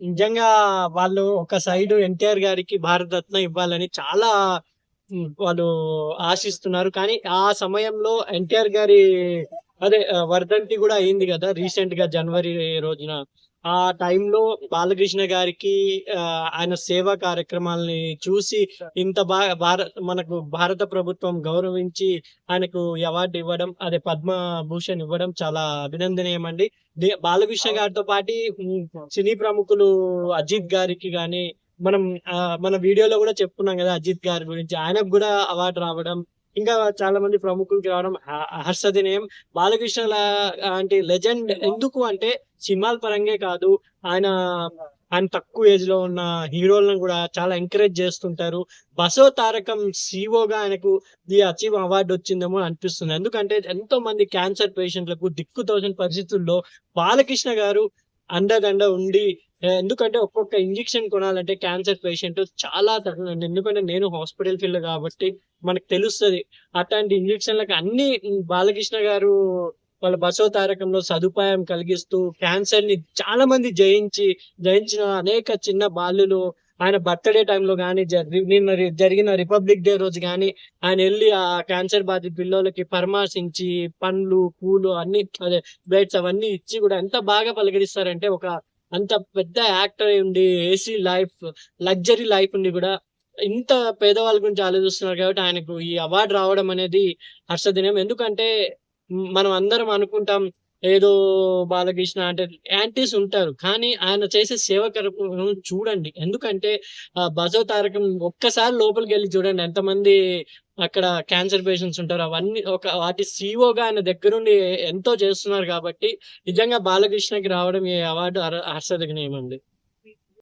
నిజంగా వాళ్ళు ఒక సైడ్ ఎన్టీఆర్ గారికి భారతరత్న ఇవ్వాలని చాలా వాళ్ళు ఆశిస్తున్నారు. కానీ ఆ సమయంలో ఎన్టీఆర్ గారి అదే వర్ధంతి కూడా అయింది కదా రీసెంట్గా జనవరి రోజున. ఆ టైంలో బాలకృష్ణ గారికి ఆయన సేవా కార్యక్రమాలని చూసి ఇంత బాగా భారత మనకు భారత ప్రభుత్వం గౌరవించి ఆయనకు అవార్డు ఇవ్వడం అదే పద్మభూషణ్ ఇవ్వడం చాలా అభినందనీయమండి. బాలకృష్ణ గారితో పాటు సినీ ప్రముఖులు అజిత్ గారికి గాని మనం మన వీడియోలో కూడా చెప్పుకున్నాం కదా అజిత్ గారి గురించి. ఆయనకు కూడా అవార్డు రావడం ఇంకా చాలా మంది ప్రముఖులకి రావడం హ- హర్షదినేయం బాలకృష్ణ లాంటి లెజెండ్ ఎందుకు అంటే సినిమాల పరంగా కాదు ఆయన ఆయన తక్కువ ఏజ్లో ఉన్న హీరోలను కూడా చాలా ఎంకరేజ్ చేస్తుంటారు. బసో తారకం సిఓగా ఆయనకు ది అచీవ్ అవార్డు వచ్చిందేమో అనిపిస్తుంది. ఎందుకంటే ఎంతో మంది క్యాన్సర్ పేషెంట్లకు దిక్కు తోచని పరిస్థితుల్లో బాలకృష్ణ గారు అండదండ ఉండి ఎందుకంటే ఒక్కొక్క ఇంజెక్షన్ కొనాలంటే క్యాన్సర్ పేషెంట్ చాలా తక్కువ. ఎందుకంటే నేను హాస్పిటల్ ఫీల్డ్ కాబట్టి మనకు తెలుస్తుంది. అట్లాంటి ఇంజెక్షన్లకు అన్ని బాలకృష్ణ గారు వాళ్ళ బసో తారకంలో సదుపాయం కలిగిస్తూ క్యాన్సర్ని చాలా మంది జయించి జయించిన అనేక చిన్న బాలులు ఆయన బర్త్డే టైంలో కానీ నిన్న జరిగిన రిపబ్లిక్ డే రోజు కానీ ఆయన వెళ్ళి ఆ క్యాన్సర్ బాధిత పిల్లలకి పరామర్శించి పండ్లు పూలు అన్ని అదే బ్లడ్స్ అవన్నీ ఇచ్చి కూడా ఎంత బాగా పలకరిస్తారంటే ఒక అంత పెద్ద యాక్టర్ అయి ఉండి ఏసీ లైఫ్ లగ్జరీ లైఫ్ ఉండి కూడా ఇంత పేదవాళ్ళ గురించి ఆలోచిస్తున్నారు కాబట్టి ఆయనకు ఈ అవార్డు రావడం అనేది హర్షదినం ఎందుకంటే మనం అందరం అనుకుంటాం ఏదో బాలకృష్ణ అంటే యాంటీస్ ఉంటారు. కానీ ఆయన చేసే సేవ చూడండి. ఎందుకంటే ఆ బజో తారకం ఒక్కసారి లోపలికి వెళ్ళి చూడండి. ఎంతమంది అక్కడ క్యాన్సర్ పేషెంట్స్ ఉంటారు అవన్నీ ఒక వాటి సీఓగా ఆయన దగ్గరుండి ఎంతో చేస్తున్నారు కాబట్టి నిజంగా బాలకృష్ణకి రావడం ఈ అవార్డు హర్షదగినీయమండి